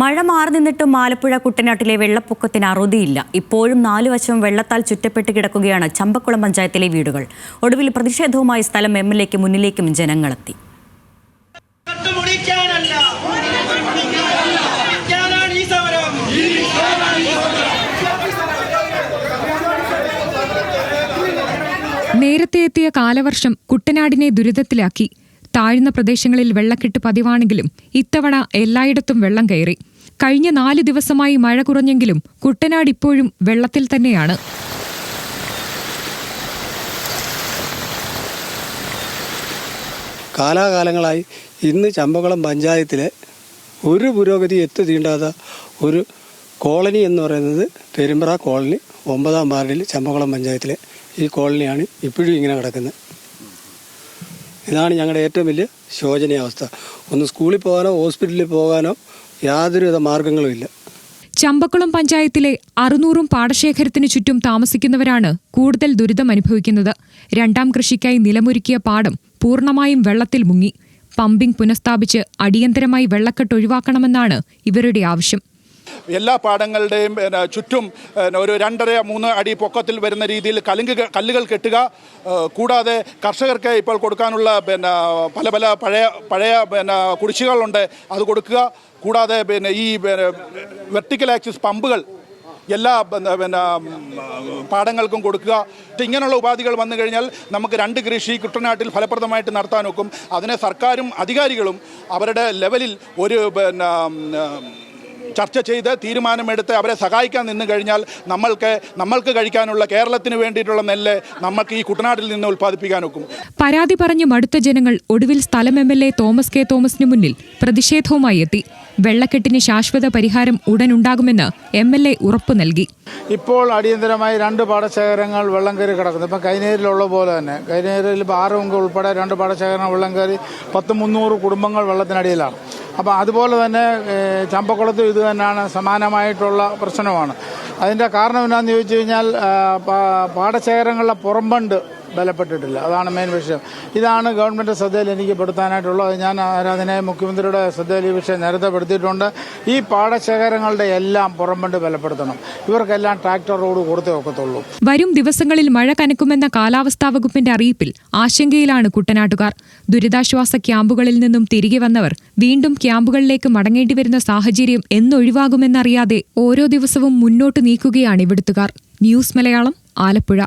മഴ മാറി നിന്നിട്ടും ആലപ്പുഴ കുട്ടനാട്ടിലെ വെള്ളപ്പൊക്കത്തിന് അറുതിയില്ല. ഇപ്പോഴും നാലു വശം വെള്ളത്താൽ ചുറ്റപ്പെട്ട് കിടക്കുകയാണ് ചമ്പക്കുളം പഞ്ചായത്തിലെ വീടുകൾ. ഒടുവിൽ പ്രതിഷേധവുമായി സ്ഥലം എം എൽ എക്ക് മുന്നിലേക്കും ജനങ്ങളെത്തി നേരത്തെ എത്തിയ കാലവർഷം കുട്ടനാടിനെ ദുരിതത്തിലാക്കി. താഴ്ന്ന പ്രദേശങ്ങളിൽ വെള്ളക്കെട്ട് പതിവാണെങ്കിലും ഇത്തവണ എല്ലായിടത്തും വെള്ളം കയറി. കഴിഞ്ഞ നാല് ദിവസമായി മഴ കുറഞ്ഞെങ്കിലും കുട്ടനാട് ഇപ്പോഴും വെള്ളത്തിൽ തന്നെയാണ്. കാലാകാലങ്ങളായി ഇന്ന് ചമ്പകുളം പഞ്ചായത്തിലെ ഒരു പുരോഗതി എത്തി തീണ്ടാത്ത ഒരു കോളനി എന്ന് പറയുന്നത് പെരുമ്പ്ര കോളനി ഒമ്പതാം വാർഡിൽ ചമ്പകുളം പഞ്ചായത്തിലെ ഈ കോളനിയാണ് ഇപ്പോഴും ഇങ്ങനെ കിടക്കുന്നത്. ഇതാണ് ഞങ്ങളുടെ ഏറ്റവും വലിയ ശോചനീയാവസ്ഥ. ഒന്ന് സ്കൂളിൽ പോകാനോ ഹോസ്പിറ്റലിൽ പോകാനോ യാതൊരുവിധ മാർഗങ്ങളും ഇല്ല. ചമ്പക്കുളം പഞ്ചായത്തിലെ അറുന്നൂറും പാടശേഖരത്തിനു ചുറ്റും താമസിക്കുന്നവരാണ് കൂടുതൽ ദുരിതം അനുഭവിക്കുന്നത്. രണ്ടാം കൃഷിക്കായി നിലമൊരുക്കിയ പാടം പൂർണമായും വെള്ളത്തിൽ മുങ്ങി. പമ്പിംഗ് പുനഃസ്ഥാപിച്ച് അടിയന്തരമായി വെള്ളക്കെട്ട് ഒഴിവാക്കണമെന്നാണ് ഇവരുടെ ആവശ്യം. എല്ലാ പാടങ്ങളുടെയും പിന്നെ, ചുറ്റും ഒരു രണ്ടര മൂന്ന് അടി പൊക്കത്തിൽ വരുന്ന രീതിയിൽ കലുങ്ക് കല്ലുകൾ കെട്ടുക. കൂടാതെ കർഷകർക്ക് ഇപ്പോൾ കൊടുക്കാനുള്ള പിന്നെ പല പല പഴയ പഴയ പിന്നെ കുടിശ്ശികളുണ്ട് അത് കൊടുക്കുക. കൂടാതെ പിന്നെ ഈ വെർട്ടിക്കൽ ആക്സിസ് പമ്പുകൾ എല്ലാ പിന്നെ പാടങ്ങൾക്കും കൊടുക്കുക. ഇങ്ങനെയുള്ള ഉപാധികൾ വന്നു കഴിഞ്ഞാൽ നമുക്ക് രണ്ട് കൃഷി കുട്ടനാട്ടിൽ ഫലപ്രദമായിട്ട് നടത്താൻ നോക്കും അതിനെ സർക്കാരും അധികാരികളും അവരുടെ ലെവലിൽ ഒരു പിന്നെ ചർച്ച ചെയ്ത് തീരുമാനമെടുത്ത് അവരെ സഹായിക്കാൻ നിന്ന് കഴിഞ്ഞാൽ നമ്മൾക്ക് നമ്മൾക്ക് കഴിക്കാനുള്ള കേരളത്തിന് വേണ്ടിയിട്ടുള്ള നെല്ല് നമുക്ക് ഈ കുട്ടനാട്ടിൽ നിന്ന് ഉൽപ്പാദിപ്പിക്കാൻ ഒക്കും. പരാതി പറഞ്ഞ് മടുത്ത ജനങ്ങൾ ഒടുവിൽ സ്ഥലം M L A Thomas K തോമസിന് മുന്നിൽ പ്രതിഷേധവുമായി എത്തി. വെള്ളക്കെട്ടിന് ശാശ്വത പരിഹാരം ഉടനുണ്ടാകുമെന്ന് എം എൽ എ ഉറപ്പു നൽകി. ഇപ്പോൾ അടിയന്തരമായി രണ്ട് പാടശേഖരങ്ങൾ വെള്ളം കയറി കിടക്കുന്നു. ഇപ്പം കൈനേരിലുള്ള പോലെ തന്നെ. കൈനേരിൽ ഇപ്പോൾ ആറുമുങ്ക് ഉൾപ്പെടെ രണ്ട് പാടശേഖരങ്ങൾ വെള്ളം കയറി പത്ത് മുന്നൂറ് കുടുംബങ്ങൾ വെള്ളത്തിനടിയിലാണ്. അപ്പോൾ അതുപോലെ തന്നെ ചമ്പക്കുളത്ത് ഇത് തന്നെയാണ് സമാനമായിട്ടുള്ള പ്രശ്നമാണ്. അതിന്റെ കാരണം എന്താണെന്ന് ചോദിച്ചു കഴിഞ്ഞാൽ പാടശേഖരങ്ങളുടെ പുറംബണ്ട് ബലപ്പെട്ടിട്ടില്ല. അതാണ് മെയിൻ വിഷയം. ഇതാണ് ഗവൺമെന്റ് ശ്രദ്ധയിൽ എനിക്ക് പെടുത്താനായിട്ടുള്ളത്. ഞാൻ ആരാധനയെ മുഖ്യമന്ത്രിയുടെ ശ്രദ്ധയിൽ ഈ വിഷയം നേരത്തെ പെടുത്തിയിട്ടുണ്ട് ഈ പാടശേഖരങ്ങളുടെ എല്ലാം പുറംബണ്ട് ബലപ്പെടുത്തണം. ഇവർക്കെല്ലാം ട്രാക്ടർ റോഡ് കൊടുത്തേ ഒക്കത്തുള്ളൂ. വരും ദിവസങ്ങളിൽ മഴ കനക്കുമെന്ന കാലാവസ്ഥാ വകുപ്പിന്റെ അറിയിപ്പിൽ ആശങ്കയിലാണ് കുട്ടനാട്ടുകാർ. ദുരിതാശ്വാസ ക്യാമ്പുകളിൽ നിന്നും തിരികെ വന്നവർ വീണ്ടും ക്യാമ്പുകളിലേക്ക് മടങ്ങേണ്ടി വരുന്ന സാഹചര്യം എന്നൊഴിവാകുമെന്നറിയാതെ ഓരോ ദിവസവും മുന്നോട്ട് നീക്കുകയാണ് ഇവിടുത്തുകാർ. ന്യൂസ് മലയാളം ആലപ്പുഴ.